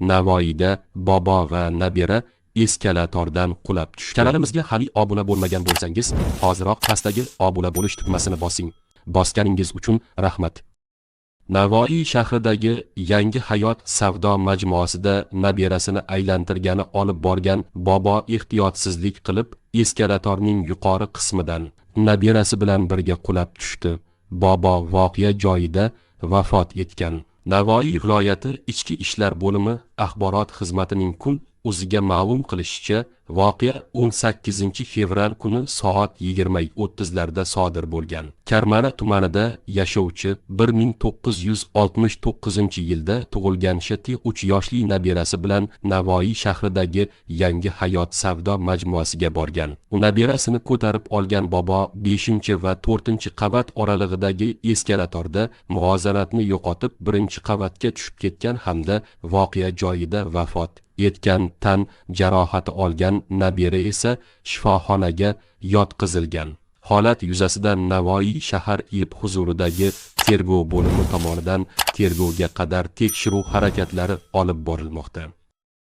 Navoiyda bobo va nabira eskalatordan qulab tushdi. Kanalimizga hali obuna bo'lmagan bo'lsangiz, hoziroq pastdagi obuna bo'lish tugmasini bosing. Bosganingiz uchun rahmat. Navoiy shahridagi Yangi hayot savdo majmuasida nabirasini aylantirgani olib borgan bobo ehtiyotsizlik qilib eskalatorning yuqori qismidan nabirasi bilan birga qulab tushdi. Bobo voqea joyida vafot etgan. Navoiy viloyati ichki ishlar bo'limi axborot xizmatining kun o'ziga ma'lum qilishicha, voqea 18 fevral kuni soat 20:30 larda sodir bo'lgan. Karmana tumanida yashovchi 1969 yilda tug'ilgan Shati 3 yoshli nabirasi bilan Navoiy shahridagi Yangi hayot savdo majmuasiga borgan. U nabirasini ko'tarib olgan bobo 5 va 4 qavat oralig'idagi eskalatorda muvozanatni yo'qotib, birinchi qavatga tushib ketgan hamda voqea joyida vafot yetgan tan jarohati olgan nabira esa shifoxonaga yotqizilgan. Holat yuzasidan Navoiy shahar ib huzuridagi tergov bo'limi tomonidan tergovga qadar tekshiruv harakatlari olib borilmoqda.